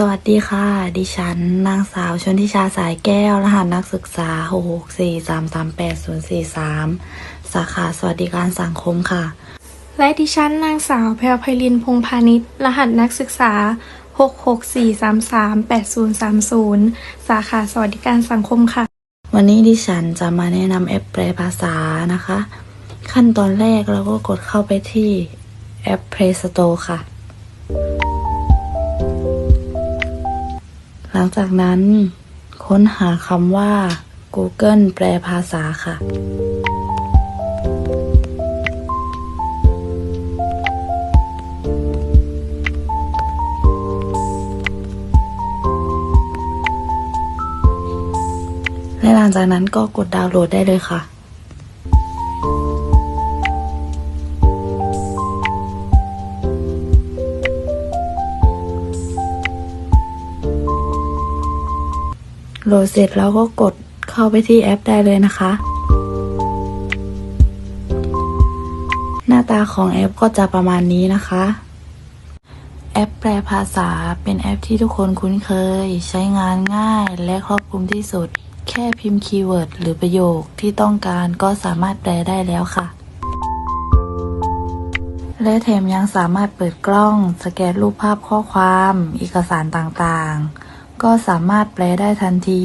สวัสดีค่ะ ดิฉัน นางสาวชนทิชาสายแก้ว รหัสนักศึกษา 664338043 สาขาสวัสดิการสังคมค่ะ และดิฉัน นางสาวแพรวไพลินพงพาณิชย์รหัสนักศึกษา 664338030 สาขาสวัสดิการสังคมค่ะ วันนี้ดิฉันจะมาแนะนำแอปแปลภาษานะคะ ขั้นตอนแรกเราก็กดเข้าไปที่แอป Play Store ค่ะ หลังจากนั้น ค้นหาคำว่า Google แปลภาษาค่ะ และหลังจากนั้นก็กดดาวน์โหลดได้เลยค่ะ โหลดเสร็จแล้วก็กดเข้าไปที่แอปได้เลยนะคะ หน้าตาของแอปก็จะประมาณนี้นะคะ แอปแปลภาษาเป็นแอปที่ทุกคนคุ้นเคย ใช้งานง่ายและครอบคลุมที่สุด แค่พิมพ์คีย์เวิร์ดหรือประโยคที่ต้องการก็สามารถแปลได้แล้วค่ะและแถมยังสามารถเปิดกล้อง สแกนรูปภาพข้อความ เอกสารต่างๆ ก็สามารถแปลได้ทันที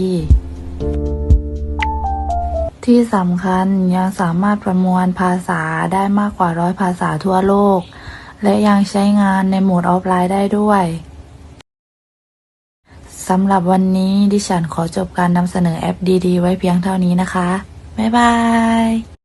ที่สำคัญยังสามารถประมวลภาษาได้มากกว่าร้อยภาษาทั่วโลก และยังใช้งานในโหมดออฟไลน์ได้ด้วยสำหรับวันนี้ดิฉันขอจบการนำเสนอแอปดีๆ ไว้เพียงเท่านี้นะคะ บ๊ายบาย